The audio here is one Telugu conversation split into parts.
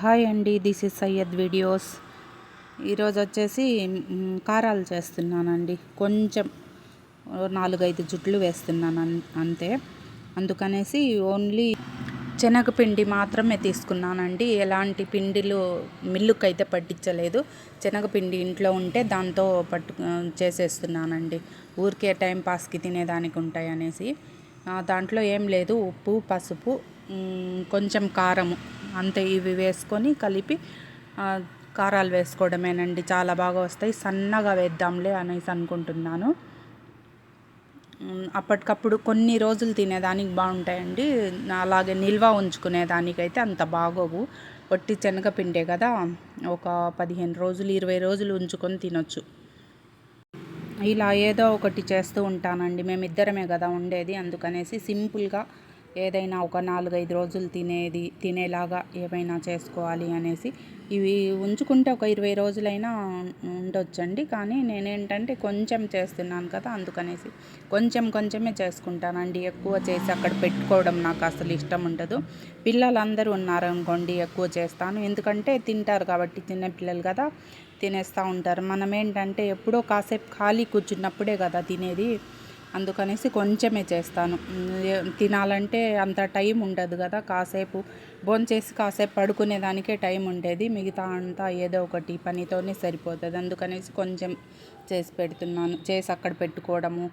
హాయ్ అండి దిస్ ఇస్ సయ్యద్ వీడియోస్. ఈరోజు వచ్చేసి కారాలు చేస్తున్నానండి. కొంచెం నాలుగైదు జుట్లు వేస్తున్నాను అంతే. అందుకనేసి ఓన్లీ శనగపిండి మాత్రమే తీసుకున్నానండి. ఎలాంటి పిండిలు మిల్లుకి అయితే పట్టించలేదు శనగపిండి ఇంట్లో ఉంటే దాంతో పట్టు చేసేస్తున్నానండి. ఊరికే టైం పాస్కి తినేదానికి ఉంటాయి అనేసి దాంట్లో ఏం లేదు. ఉప్పు పసుపు కొంచెం కారము. అంతే ఇవి వేసుకొని కలిపి కారాలు వేసుకోవడమేనండి. చాలా బాగా వస్తాయి. సన్నగా వేద్దాంలే అనేసి అనుకుంటున్నాను. అప్పటికప్పుడు కొన్ని రోజులు తినేదానికి బాగుంటాయండి. అలాగే నిల్వ ఉంచుకునేదానికైతే అంత బాగోవు. ఒట్టి శనగపిండే కదా ఒక పదిహేను రోజులు ఇరవై రోజులు ఉంచుకొని తినొచ్చు. ఇలా ఏదో ఒకటి చేస్తూ ఉంటానండి. మేమిద్దరమే కదా ఉండేది. అందుకనేసి సింపుల్గా ఏదైనా ఒక నాలుగైదు రోజులు తినేది తినేలాగా ఏమైనా చేసుకోవాలి అనేసి ఇవి ఉంచుకుంటే ఒక ఇరవై రోజులైనా ఉండొచ్చండి. కానీ నేనేంటంటే కొంచెం చేస్తున్నాను కదా అందుకనేసి కొంచెం కొంచెమే చేసుకుంటానండి. ఎక్కువ చేసి అక్కడ పెట్టుకోవడం నాకు అసలు ఇష్టం ఉండదు. పిల్లలందరూ ఉన్నారనుకోండి ఎక్కువ చేస్తాను. ఎందుకంటే తింటారు కాబట్టి చిన్న పిల్లలు కదా తినేస్తూ ఉంటారు. మనం ఏంటంటే ఎప్పుడో కాసేపు ఖాళీ కూర్చున్నప్పుడే కదా తినేది. అందుకనేసి కొంచెమే చేస్తాను. తినాలంటే అంత టైం ఉండదు కదా కాసేపు భోంచేసి కాసేపు పడుకునేదానికే టైం ఉండేది. మిగతా అంతా ఏదో ఒకటి పనితోనే సరిపోతుంది. అందుకనేసి కొంచెం చేసి పెడుతున్నాను. చేసి అక్కడ పెట్టుకోవడము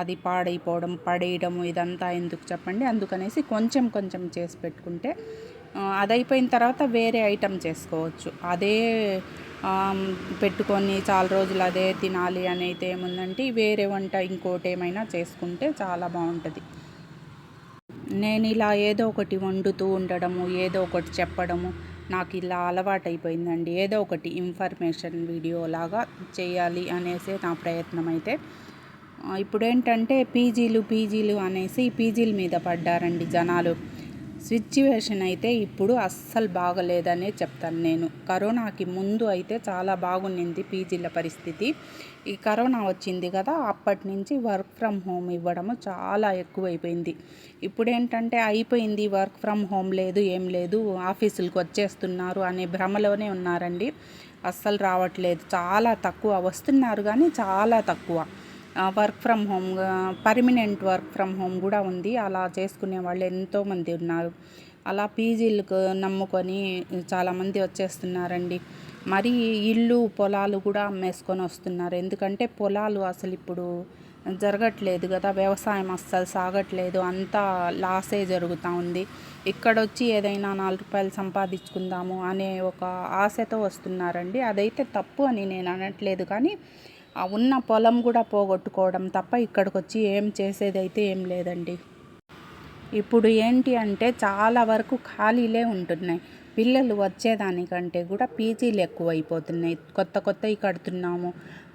అది పాడైపోవడం పడేయడము ఇదంతా ఎందుకు చెప్పండి? అందుకనేసి కొంచెం కొంచెం చేసి పెట్టుకుంటే అది అయిపోయిన తర్వాత వేరే ఐటెం చేసుకోవచ్చు. అదే పెట్టుకొని చాలా రోజులు అదే తినాలి అని అయితే ఏముందంటే వేరే వంట ఇంకోటి ఏమైనా చేసుకుంటే చాలా బాగుంటుంది. నేను ఇలా ఏదో ఒకటి వండుతూ ఉండడము ఏదో ఒకటి చెప్పడము నాకు ఇలా అలవాటైపోయిందండి. ఏదో ఒకటి ఇన్ఫర్మేషన్ వీడియో లాగా చేయాలి అనేసి నా ప్రయత్నం అయితే ఇప్పుడేంటంటే పీజీలు పీజీలు అనేసి పీజీల మీద పడ్డారండి జనాలు. సిచ్యువేషన్ అయితే ఇప్పుడు అస్సలు బాగలేదనే చెప్తాను నేను. కరోనాకి ముందు అయితే చాలా బాగుండింది పీజీల పరిస్థితి. ఈ కరోనా వచ్చింది కదా అప్పటి నుంచి వర్క్ ఫ్రమ్ హోమ్ ఇవ్వడము చాలా ఎక్కువైపోయింది. ఇప్పుడు ఏంటంటే అయిపోయింది వర్క్ ఫ్రమ్ హోమ్ లేదు ఏం లేదు ఆఫీసులకు వచ్చేస్తున్నారు అనే భ్రమలోనే ఉన్నారండి. అస్సలు రావట్లేదు. చాలా తక్కువ వస్తున్నారు కానీ చాలా తక్కువ. Work from home permanent work from home కూడా ఉంది. అలా చేసుకునే వాళ్ళు ఎంతోమంది ఉన్నారు. అలా పీజీలకు నమ్ముకొని చాలామంది వచ్చేస్తున్నారండి. మరి ఇల్లు పొలాలు కూడా అమ్మేసుకొని వస్తున్నారు. ఎందుకంటే పొలాలు అసలు ఇప్పుడు జరగట్లేదు కదా వ్యవసాయం అస్సలు సాగట్లేదు. అంతా లాసే జరుగుతూ ఉంది. ఇక్కడ వచ్చి ఏదైనా నాలుగు రూపాయలు సంపాదించుకుందాము అనే ఒక ఆశతో వస్తున్నారండి. అదైతే తప్పు అని నేను అనట్లేదు కానీ ఉన్న పొలం కూడా పోగొట్టుకోవడం తప్ప ఇక్కడికి వచ్చి ఏం చేసేది అయితే ఏం లేదండి. ఇప్పుడు ఏంటి అంటే చాలా వరకు ఖాళీలే ఉంటున్నాయి. పిల్లలు వచ్చేదానికంటే కూడా పీజీలు ఎక్కువైపోతున్నాయి. కొత్త కొత్తవి కడుతున్నాము.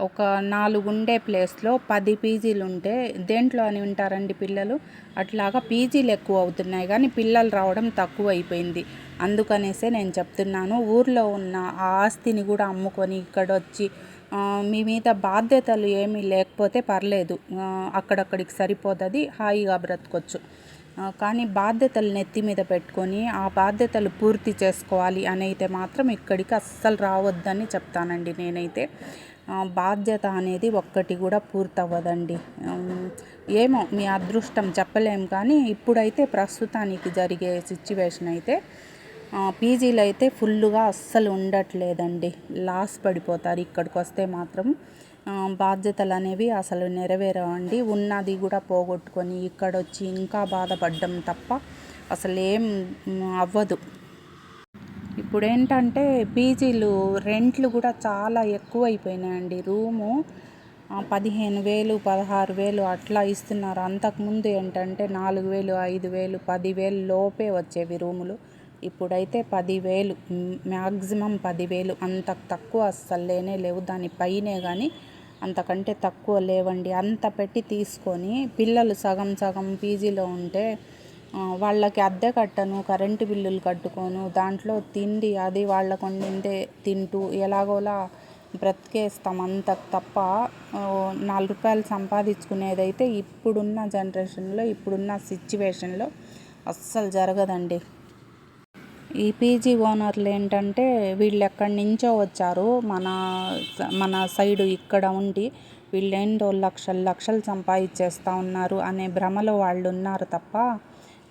ఒక నాలుగు ఉండే ప్లేస్లో పది పీజీలు ఉంటే దేంట్లో అని ఉంటారండి పిల్లలు? అట్లాగా పీజీలు ఎక్కువ అవుతున్నాయి కానీ పిల్లలు రావడం తక్కువ అయిపోయింది అందుకనేసే నేను చెప్తున్నాను ఊర్లో ఉన్న ఆ ఆస్తిని కూడా అమ్ముకొని ఇక్కడ వచ్చి మీ మీద బాధ్యతలు ఏమీ లేకపోతే పర్లేదు. అక్కడక్కడికి సరిపోతుంది హాయిగా బ్రతకొచ్చు. కానీ బాధ్యతలు నెత్తి మీద పెట్టుకొని ఆ బాధ్యతలు పూర్తి చేసుకోవాలి అని అయితే మాత్రం ఇక్కడికి అస్సలు రావద్దని చెప్తానండి నేనైతే. బాధ్యత అనేది ఒక్కటి కూడా పూర్తవ్వదండి. ఏమో మీ అదృష్టం చెప్పలేం కానీ ఇప్పుడైతే ప్రస్తుతానికి జరిగే సిచ్యువేషన్ అయితే పీజీలు అయితే ఫుల్గా అస్సలు ఉండట్లేదండి. లాస్ పడిపోతారు ఇక్కడికి వస్తే మాత్రం. బాధ్యతలు అనేవి అసలు నెరవేరవండి. ఉన్నది కూడా పోగొట్టుకొని ఇక్కడ వచ్చి ఇంకా బాధపడ్డం తప్ప అసలు ఏం అవ్వదు. ఇప్పుడు ఏంటంటే పీజీలు రెంట్లు కూడా చాలా ఎక్కువైపోయినాయండి. రూము పదిహేను వేలు పదహారు వేలు అట్లా ఇస్తున్నారు. అంతకుముందు ఏంటంటే నాలుగు వేలు ఐదు వేలు పదివేలు లోపే వచ్చేవి రూములు. ఇప్పుడైతే పదివేలు మ్యాక్సిమం పదివేలు అంత తక్కువ అస్సలు లేనే లేవు. దాని పైనే కానీ అంతకంటే తక్కువ లేవండి. అంత పెట్టి తీసుకొని పిల్లలు సగం సగం పీజీలో ఉంటే వాళ్ళకి అద్దె కట్టను కరెంటు బిల్లులు కట్టుకోను దాంట్లో తిండి అది వాళ్ళకు వండిందే తింటూ ఎలాగోలా బ్రతికేస్తాం అంత తప్ప నాలుగు రూపాయలు సంపాదించుకునేదైతే ఇప్పుడున్న జనరేషన్లో ఇప్పుడున్న సిచ్యువేషన్లో అస్సలు జరగదండి. ఈ పీజీ ఓనర్లు ఏంటంటే వీళ్ళు ఎక్కడి నుంచో వచ్చారు. మన మన సైడు ఇక్కడ ఉండి వీళ్ళేంటో లక్షలు లక్షలు సంపాదించేస్తూ ఉన్నారు అనే భ్రమలో వాళ్ళు ఉన్నారు తప్ప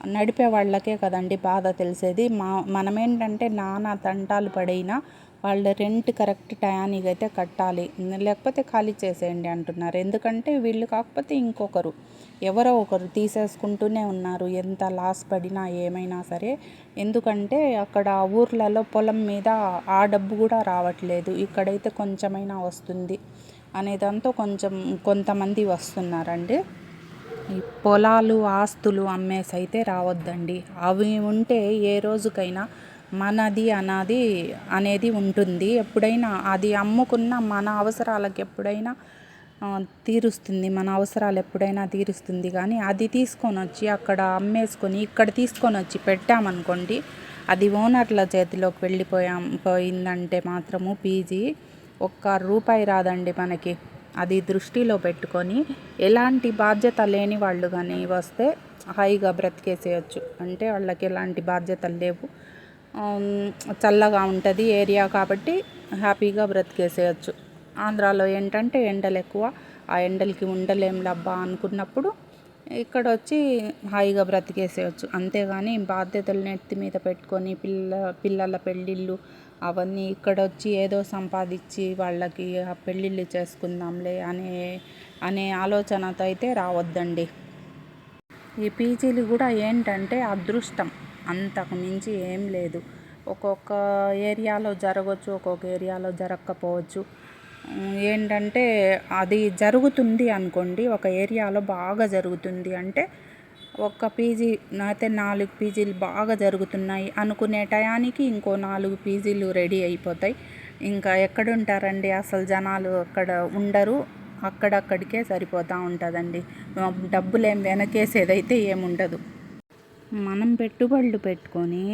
నడిపే వాళ్ళకే కదండి బాధ తెలిసేది. మా మనమేంటంటే నానా తంటాలు పడైనా వాళ్ళ రెంట్ కరెక్ట్ టయానికి అయితే కట్టాలి. లేకపోతే ఖాళీ చేసేయండి అంటున్నారు. ఎందుకంటే వీళ్ళు కాకపోతే ఇంకొకరు. ఎవరో ఒకరు తీసేసుకుంటూనే ఉన్నారు. ఎంత లాస్ పడినా ఏమైనా సరే. ఎందుకంటే అక్కడ ఊర్లలో పొలం మీద ఆ డబ్బు కూడా రావట్లేదు. ఇక్కడైతే కొంచెమైనా వస్తుంది అనేదంతా కొంచెం కొంతమంది వస్తున్నారండి. ఈ పొలాలు ఆస్తులు అమ్మేసి అయితే రావద్దండి. అవి ఉంటే ఏ రోజుకైనా మనది అనాది అనేది ఉంటుంది. ఎప్పుడైనా అది అమ్ముకున్న మన అవసరాలకు ఎప్పుడైనా తీరుస్తుంది. మన అవసరాలు ఎప్పుడైనా తీరుస్తుంది. కానీ అది తీసుకొని వచ్చి అక్కడ అమ్మేసుకొని ఇక్కడ తీసుకొని వచ్చి పెట్టామనుకోండి అది ఓనర్ల చేతిలోకి వెళ్ళిపోయాం పోయిందంటే మాత్రము పీజీ ఒక్క రూపాయి రాదండి మనకి. అది దృష్టిలో పెట్టుకొని ఎలాంటి బాధ్యత లేని వాళ్ళు కానీ వస్తే హాయిగా బ్రతికేసేయచ్చు. అంటే వాళ్ళకి ఎలాంటి బాధ్యతలు లేవు. చల్లగా ఉంటుంది ఏరియా కాబట్టి హ్యాపీగా బ్రతికేసేయచ్చు. ఆంధ్రాలో ఏంటంటే ఎండలు ఎక్కువ. ఆ ఎండలకి ఉండలేం లబ్బా అనుకున్నప్పుడు ఇక్కడ వచ్చి హాయిగా బ్రతికేసేయచ్చు. అంతేగాని బాధ్యతలు నెత్తి మీద పెట్టుకొని పిల్ల పిల్లల పెళ్ళిళ్ళు అవన్నీ ఇక్కడ వచ్చి ఏదో సంపాదించి వాళ్ళకి ఆ పెళ్ళిళ్ళు చేసుకుందాంలే అనే అనే ఆలోచనతో అయితే రావద్దండి. ఈ పీజీలు కూడా ఏంటంటే అదృష్టం. అంతకు మించి ఏం లేదు. ఒక్కొక్క ఏరియాలో జరగవచ్చు ఒక్కొక్క ఏరియాలో జరగకపోవచ్చు ఏంటంటే అది జరుగుతుంది అనుకోండి ఒక ఏరియాలో బాగా జరుగుతుంది అంటే ఒక్క పీజీ అయితే నాలుగు పీజీలు బాగా జరుగుతున్నాయి అనుకునే టయానికి ఇంకో నాలుగు పీజీలు రెడీ అయిపోతాయి. ఇంకా ఎక్కడుంటారండి? అసలు జనాలు అక్కడ ఉండరు అక్కడక్కడికే సరిపోతూ ఉంటుందండి. డబ్బులు ఏం వెనకేసేదైతే ఏముండదు. మనం పెట్టుబడులు పెట్టుకొని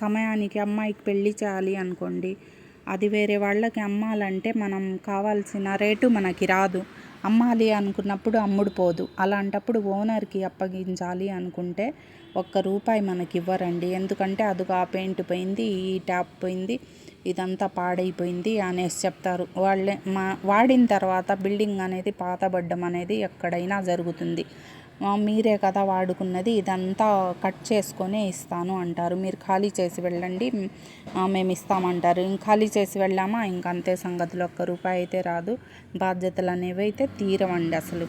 సమయానికి అమ్మాయికి పెళ్ళి చేయాలి అనుకోండి అది వేరే వాళ్ళకి అమ్మాలంటే మనం కావాల్సిన రేటు మనకి రాదు. అమ్మాలి అనుకున్నప్పుడు అమ్ముడు పోదు. అలాంటప్పుడు ఓనర్కి అప్పగించాలి అనుకుంటే ఒక్క రూపాయి మనకి ఇవ్వరండి. ఎందుకంటే అదిగా పెయింట్ పోయింది ఈ ట్యాప్ పోయింది ఇదంతా పాడైపోయింది అనేసి చెప్తారు. వాళ్ళే మా వాడిన తర్వాత బిల్డింగ్ అనేది పాతబడ్డం అనేది ఎక్కడైనా జరుగుతుంది. మీరే కదా వాడుకున్నది ఇదంతా కట్ చేసుకొని ఇస్తాను అంటారు. మీరు ఖాళీ చేసి వెళ్ళండి మేము ఇస్తామంటారు. ఇంక ఖాళీ చేసి వెళ్ళామా? ఇంక అంతే సంగతులు ఒక్క రూపాయి అయితే రాదు. బాధ్యతలు అనేవి అయితే తీరవండి అసలు.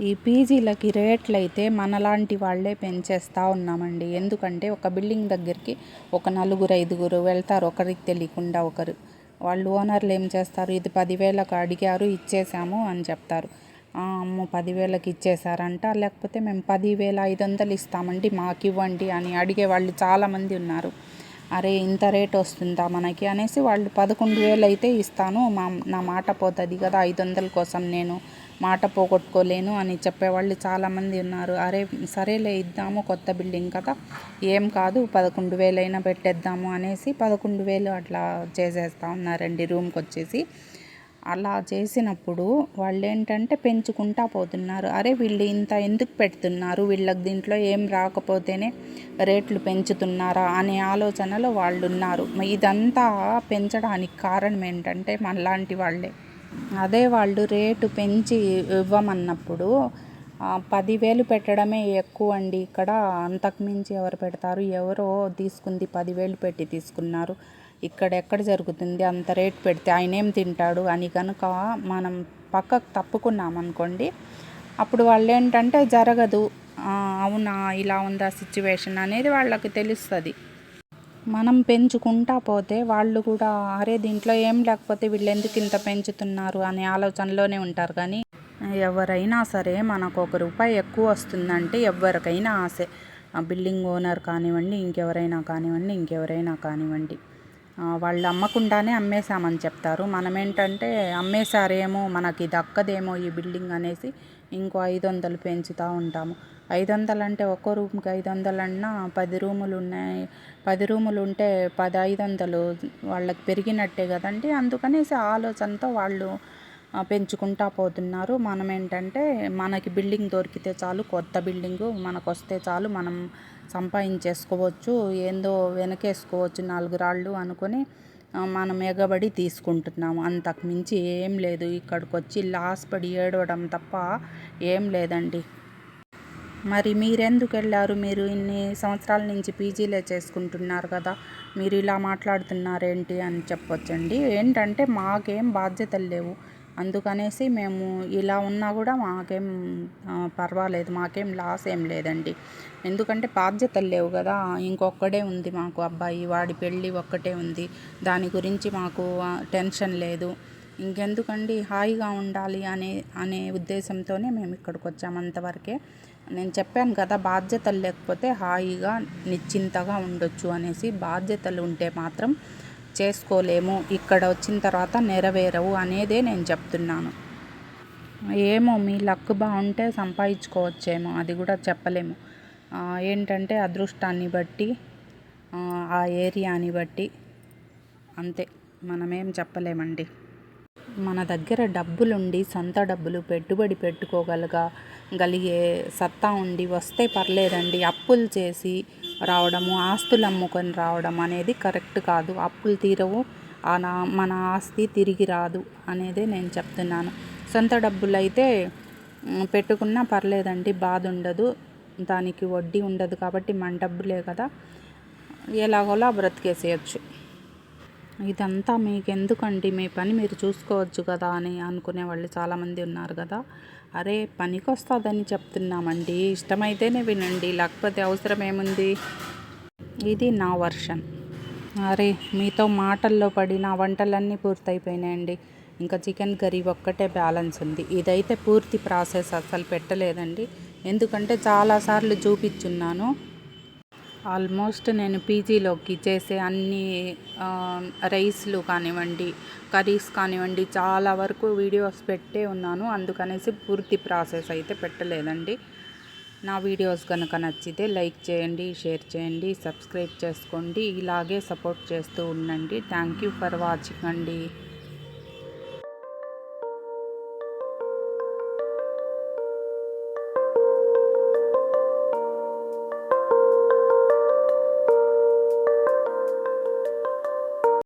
ఈ పీజీలకి రేట్లు అయితే మనలాంటి వాళ్ళే పెంచేస్తూ ఉన్నామండి. ఎందుకంటే ఒక బిల్డింగ్ దగ్గరికి ఒక నలుగురు ఐదుగురు వెళ్తారు. ఒకరికి తెలియకుండా ఒకరు. వాళ్ళు ఓనర్లు ఏం చేస్తారు? ఇది పదివేలకు అడిగారు ఇచ్చేసాము అని చెప్తారు. అమ్మో పదివేలకి ఇచ్చేసారంట లేకపోతే మేము పదివేల ఐదు వందలు ఇస్తామండి మాకు ఇవ్వండి అని అడిగే వాళ్ళు చాలామంది ఉన్నారు. అరే ఇంత రేట్ వస్తుందా మనకి అనేసి వాళ్ళు పదకొండు వేలు అయితే ఇస్తాను మా నా మాట పోతుంది కదా ఐదు వందల కోసం నేను మాట పోగొట్టుకోలేను అని చెప్పేవాళ్ళు చాలామంది ఉన్నారు. అరే సరేలే ఇద్దాము కొత్త బిల్డింగ్ కదా ఏం కాదు పదకొండు వేలైనా పెట్టేద్దాము అనేసి పదకొండు వేలు అట్లా చేసేస్తా ఉన్నారండి రూమ్కి వచ్చేసి. అలా చేసినప్పుడు వాళ్ళు ఏంటంటే పెంచుకుంటా పోతున్నారు. అరే వీళ్ళు ఇంత ఎందుకు పెడుతున్నారు? వీళ్ళకి దీంట్లో ఏం రాకపోతేనే రేట్లు పెంచుతున్నారా అనే ఆలోచనలో వాళ్ళు ఉన్నారు ఇదంతా పెంచడానికి కారణం ఏంటంటే మనలాంటి వాళ్ళే. అదే వాళ్ళు రేటు పెంచి ఇవ్వమన్నప్పుడు పదివేలు పెట్టడమే ఎక్కువ అండి. ఇక్కడ అంతకుమించి ఎవరు పెడతారు? ఎవరో తీసుకుంది పదివేలు పెట్టి తీసుకున్నారు. ఇక్కడ ఎక్కడ జరుగుతుంది అంత రేట్ పెడితే ఆయన ఏం తింటాడు అని కనుక మనం పక్కకు తప్పుకున్నాం అనుకోండి అప్పుడు వాళ్ళు ఏంటంటే జరగదు అవునా ఇలా ఉందా సిచ్యువేషన్ అనేది వాళ్ళకి తెలుస్తుంది. మనం పెంచుకుంటా పోతే వాళ్ళు కూడా అరే దీంట్లో ఏం లేకపోతే వీళ్ళు ఎందుకు ఇంత పెంచుతున్నారు అనే ఆలోచనలోనే ఉంటారు. కానీ ఎవరైనా సరే మనకు ఒక రూపాయి ఎక్కువ వస్తుందంటే ఎవరికైనా ఆశే. బిల్డింగ్ ఓనర్ కానివ్వండి ఇంకెవరైనా కానివ్వండి ఇంకెవరైనా కానివ్వండి. వాళ్ళు అమ్మకుండానే అమ్మేశామని చెప్తారు. మనం ఏంటంటే అమ్మేశారేమో మనకి దక్కదేమో ఈ బిల్డింగ్ అనేసి ఇంకో ఐదు వందలు పెంచుతూ ఉంటాము. ఐదు వందలు అంటే ఒక్కో రూమ్కి ఐదు వందలు అన్నా పది రూములు ఉన్నాయి పది రూములు ఉంటే పది ఐదు వందలు వాళ్ళకి పెరిగినట్టే కదండి. అందుకనేసి ఆలోచనతో వాళ్ళు పెంచుకుంటా పోతున్నారు. మనం ఏంటంటే మనకి బిల్డింగ్ దొరికితే చాలు కొత్త బిల్డింగు మనకు వస్తే చాలు మనం సంపాదించేసుకోవచ్చు ఏందో వెనకేసుకోవచ్చు నాలుగు రాళ్ళు అనుకొని మనం ఎగబడి తీసుకుంటున్నాము. అంతకు మించి ఏం లేదు. ఇక్కడికి వచ్చి లాస్ పడి ఏడవడం తప్ప ఏం లేదండి. మరి మీరెందుకు వెళ్ళారు? మీరు ఇన్ని సంవత్సరాల నుంచి పీజీలే చేసుకుంటున్నారు కదా. మీరు ఇలా మాట్లాడుతున్నారేంటి అని చెప్పొచ్చండి. ఏంటంటే మాకేం బాధ్యతలు లేవు. అందుకనేసి మేము ఇలా ఉన్నా కూడా మాకేం పర్వాలేదు మాకేం లాస్ ఏం లేదండి. ఎందుకంటే బాధ్యతలు లేవు కదా ఇంకొక్కడే ఉంది మాకు అబ్బాయి వాడి పెళ్ళి ఒక్కటే ఉంది. దాని గురించి మాకు టెన్షన్ లేదు. ఇంకెందుకండి హాయిగా ఉండాలి అనే అనే ఉద్దేశంతోనే మేము ఇక్కడికి వచ్చాము అంతవరకే. నేను చెప్పాను కదా బాధ్యతలు లేకపోతే హాయిగా నిశ్చింతగా ఉండొచ్చు అనేసి బాధ్యతలు ఉంటే మాత్రం చేసుకోలేము ఇక్కడ వచ్చిన తర్వాత నెరవేరవు అనేదే నేను చెప్తున్నాను. ఏమో మీ లక్ బాగుంటే సంపాదించుకోవచ్చేమో అది కూడా చెప్పలేము. ఏంటంటే అదృష్టాన్ని బట్టి ఆ, ఆ ఏరియాని బట్టి అంతే. మనమేం చెప్పలేమండి. మన దగ్గర డబ్బులుండి సొంత డబ్బులు పెట్టుబడి పెట్టుకోగలగా గలిగే సత్తా ఉండి వస్తే పర్లేదండి. అప్పులు చేసి రావడము ఆస్తులు అమ్ముకొని రావడం అనేది కరెక్ట్ కాదు. అప్పులు తీరవు ఆ నా- మన ఆస్తి తిరిగి రాదు అనేది నేను చెప్తున్నాను. సొంత డబ్బులు అయితే పెట్టుకున్నా పర్లేదండి బాధ ఉండదు. దానికి వడ్డీ ఉండదు కాబట్టి మన డబ్బులే కదా. ఎలాగోలా బ్రతికేసేయచ్చు. ఇదంతా మీకు ఎందుకండి మీ పని మీరు చూసుకోవచ్చు కదా అని అనుకునే వాళ్ళు చాలామంది ఉన్నారు కదా. అరే పనికి వస్తుందని చెప్తున్నామండి. ఇష్టమైతేనే వినండి. లేకపోతే అవసరం ఏముంది ఇది నా వర్షన్. అరే మీతో మాటల్లో పడి నా వంటలన్నీ పూర్తయిపోయినాయండి. ఇంకా చికెన్ కర్రీ ఒక్కటే బ్యాలెన్స్ ఉంది. ఇదైతే పూర్తి ప్రాసెస్ అసలు పెట్టలేదండి. ఎందుకంటే చాలాసార్లు చూపించున్నాను. ఆల్మోస్ట్ నేను పీజీలోకి చేసే అన్ని రైస్లు కానివ్వండి కర్రీస్ కానివ్వండి చాలా వరకు వీడియోస్ పెట్టే ఉన్నాను. అందుకనేసి పూర్తి ప్రాసెస్ అయితే పెట్టలేదండి. నా వీడియోస్ కనుక నచ్చితే లైక్ చేయండి షేర్ చేయండి సబ్స్క్రైబ్ చేసుకోండి. ఇలాగే సపోర్ట్ చేస్తూ ఉండండి. థ్యాంక్ యూ ఫర్ వాచింగ్ అండి.